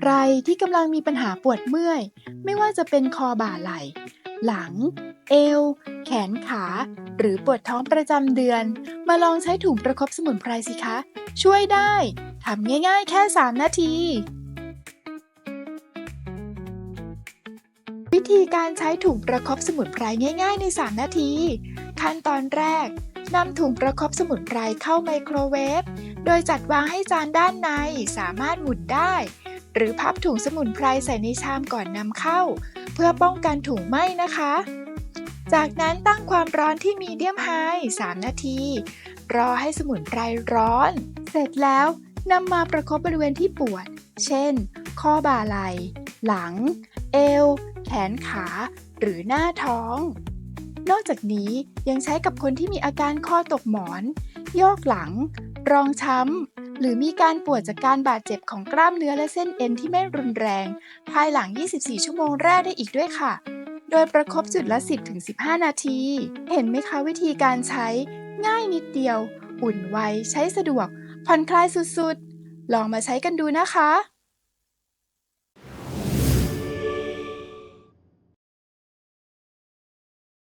ใครที่กำลังมีปัญหาปวดเมื่อย ไม่ว่าจะเป็นคอบ่าไหล่ หลัง เอว แขนขา หรือปวดท้องประจำเดือน มาลองใช้ถุงประคบสมุนไพรสิคะ ช่วยได้ทำง่ายๆ แค่ 3 นาที วิธีการใช้ถุงประคบสมุนไพรง่าย ๆ ใน 3 นาที ขั้นตอนแรกนำถุงประคบสมุนไพรเข้าไมโครเวฟ โดยจัดวางให้จานด้านในสามารถหมุนได้ หรือพับถุงสมุนไพรใส่ในชามก่อนนำเข้า เพื่อป้องกันถุงไหม้นะคะ จากนั้นตั้งความร้อนที่มีเดียมไฮ 3 นาที รอให้สมุนไพรร้อน เสร็จแล้วนำมาประคบบริเวณที่ปวด เช่น ข้อบ่าไหล่ หลัง เอว แขนขา หรือหน้าท้อง นอกจากนี้ยังใช้กับคนที่มีอาการข้อตกหมอน โยกหลัง รองช้ำ หรือมีการปวดจากการบาดเจ็บของกล้ามเนื้อและเส้นเอ็นที่ไม่รุนแรง ภายหลัง 24 ชั่วโมงแรกได้อีกด้วยค่ะ โดยประคบจุดละ 10-15 นาที เห็นไหมคะวิธีการใช้ ง่ายนิดเดียว อุ่นไวใช้สะดวก ผ่อนคลายสุดๆ ลองมาใช้กันดูนะคะ